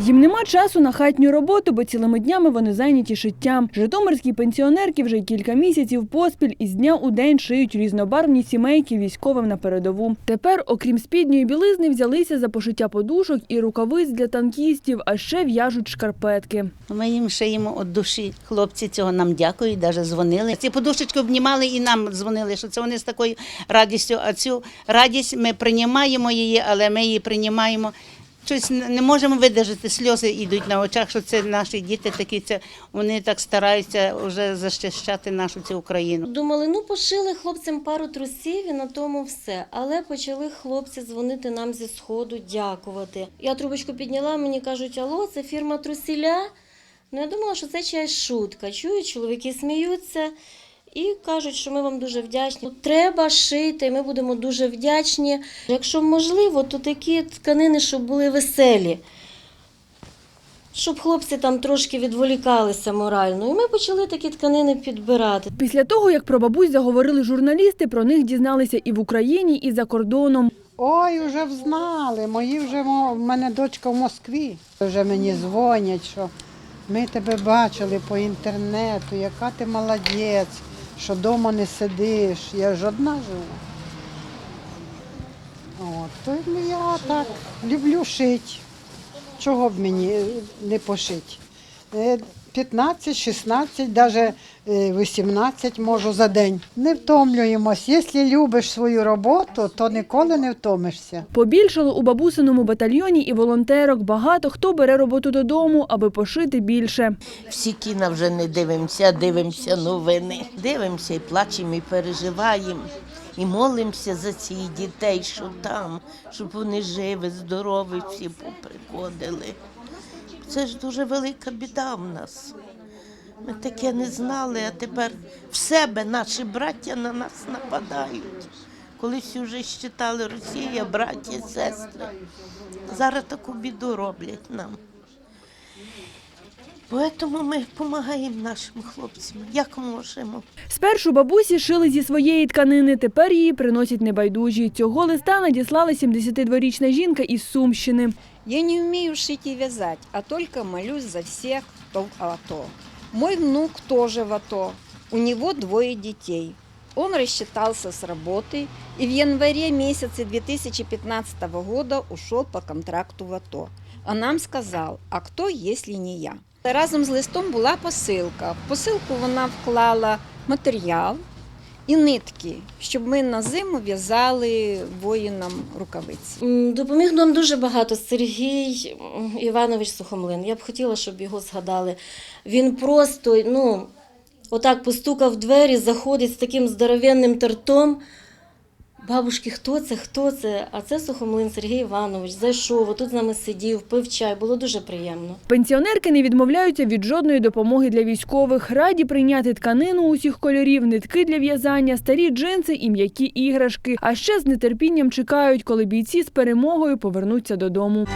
Їм нема часу на хатню роботу, бо цілими днями вони зайняті шиттям. Житомирські пенсіонерки вже кілька місяців поспіль із дня у день шиють різнобарвні сімейки військовим на передову. Тепер, окрім спідньої білизни, взялися за пошиття подушок і рукавиць для танкістів, а ще в'яжуть шкарпетки. Ми їм шиємо від душі. Хлопці цього нам дякують, навіть дзвонили. Ці подушечки обнімали і нам дзвонили, що це вони з такою радістю. А цю радість ми приймаємо її, але ми її приймаємо. Щось не можемо видержати, сльози йдуть на очах, що це наші діти такі, це вони так стараються вже захищати нашу цю Україну. Думали, ну пошили хлопцям пару трусів і на тому все. Але почали хлопці дзвонити нам зі сходу, дякувати. Я трубочку підняла, мені кажуть, алло, це фірма Трусіля. Ну я думала, що це чиясь шутка. Чую, чоловіки сміються і кажуть, що ми вам дуже вдячні. Треба шити, ми будемо дуже вдячні. Якщо можливо, то такі тканини, щоб були веселі. Щоб хлопці там трошки відволікалися морально. І ми почали такі тканини підбирати. Після того, як про бабусь заговорили журналісти, про них дізналися і в Україні, і за кордоном. Ой, вже взнали. Мої вже в мене дочка в Москві. Вже мені дзвонять, що ми тебе бачили по інтернету, яка ти молодець, що вдома не сидиш. Я ж одна живу. От, то я так люблю шити. Чого б мені не пошити? Е, 15, 16, навіть 18 можу за день. Не втомлюємось. Якщо любиш свою роботу, то ніколи не втомишся. Побільшало у бабусиному батальйоні і волонтерок. Багато хто бере роботу додому, аби пошити більше. Всі кіна вже не дивимося, дивимося новини. Дивимося і плачемо, і переживаємо. І молимося за цих дітей, що там, щоб вони живі, здорові, всі поприходили. Це ж дуже велика біда в нас. Ми таке не знали, а тепер в себе наші браття на нас нападають. Колись вже вважали Росія, браття, сестри. Зараз таку біду роблять нам. Тому ми допомагаємо нашим хлопцям, як можемо. Спершу бабусі шили зі своєї тканини, тепер її приносять небайдужі. Цього листа надіслала 72-річна жінка із Сумщини. Я не умею шить и вязать, а только молюсь за всех, кто в АТО. Мой внук тоже в АТО. У него двое детей. Он рассчитался с работы и в январе месяце 2015 года ушел по контракту в АТО. А нам сказал, а кто, если не я? Разом з листом була посилка. В посилку вона вклала матеріал і нитки, щоб ми на зиму в'язали воїнам рукавиці. Допоміг нам дуже багато Сергій Іванович Сухомлин. Я б хотіла, щоб його згадали. Він просто, ну, отак постукав в двері, заходить з таким здоровенним тортом. Бабушки, хто це? Хто це? А це Сухомлин Сергій Іванович. Зайшов, тут з нами сидів, пив чай. Було дуже приємно. Пенсіонерки не відмовляються від жодної допомоги для військових. Раді прийняти тканину усіх кольорів, нитки для в'язання, старі джинси і м'які іграшки. А ще з нетерпінням чекають, коли бійці з перемогою повернуться додому.